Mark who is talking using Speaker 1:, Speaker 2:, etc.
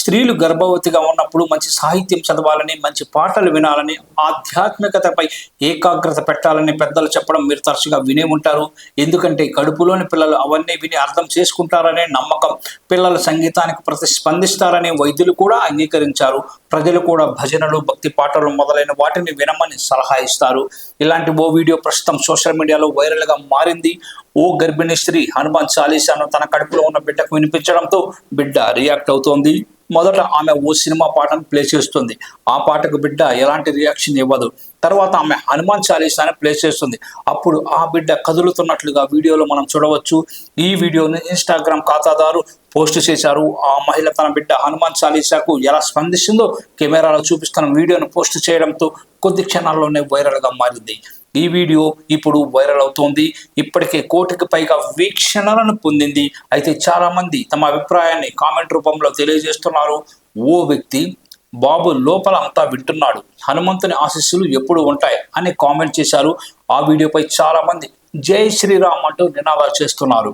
Speaker 1: స్త్రీలు గర్భవతిగా ఉన్నప్పుడు మంచి సాహిత్యం చదవాలని మంచి పాటలు వినాలని ఆధ్యాత్మికతపై ఏకాగ్రత పెట్టాలని పెద్దలు చెప్పడం మీరు తరచుగా వినే ఉంటారు. ఎందుకంటే కడుపులోని పిల్లలు అవన్నీ విని అర్థం చేసుకుంటారనే నమ్మకం. పిల్లలు సంగీతానికి ప్రతిస్పందిస్తారని వైద్యులు కూడా అంగీకరించారు. ప్రజలు కూడా భజనలు భక్తి పాటలు మొదలైన వాటిని వినమని సలహా ఇస్తారు ఇలాంటి ఓ వీడియో ప్రస్తుతం సోషల్ మీడియాలో వైరల్గా మారింది. ఓ గర్భిణీ స్త్రీ హనుమాన్ చాలీసాను తన కడుపులో ఉన్న బిడ్డకు వినిపించడంతో బిడ్డ రియాక్ట్ అవుతోంది. మొదట ఆమె ఓ సినిమా పాటను ప్లే చేస్తుంది. ఆ పాటకు బిడ్డ ఎలాంటి రియాక్షన్ ఇవ్వదు. తర్వాత ఆమె హనుమాన్ చాలీసాని ప్లే చేస్తుంది. అప్పుడు ఆ బిడ్డ కదులుతున్నట్లుగా వీడియోలో మనం చూడవచ్చు. ఈ వీడియోని ఇన్స్టాగ్రామ్ ఖాతాదారు పోస్ట్ చేశారు. ఆ మహిళ తన బిడ్డ హనుమాన్ చాలీసాకు ఎలా స్పందిస్తుందో కెమెరాలో చూపిస్తున్న వీడియోను పోస్ట్ చేయడంతో కొద్ది క్షణాల్లోనే వైరల్గా మారింది. ఈ వీడియో ఇప్పుడు వైరల్ అవుతోంది. ఇప్పటికే కోటికి పైగా వీక్షణలను పొందింది. అయితే చాలామంది తమ అభిప్రాయాన్ని కామెంట్ రూపంలో తెలియజేస్తున్నారు. ఓ వ్యక్తి బాబు లోపల అంతా వింటున్నాడు. హనుమంతుని ఆశీస్సులు ఎప్పుడు ఉంటాయి అని కామెంట్ చేశారు. ఆ వీడియోపై చాలా మంది జై శ్రీరామ్ అంటూ నినాదాలు చేస్తున్నారు.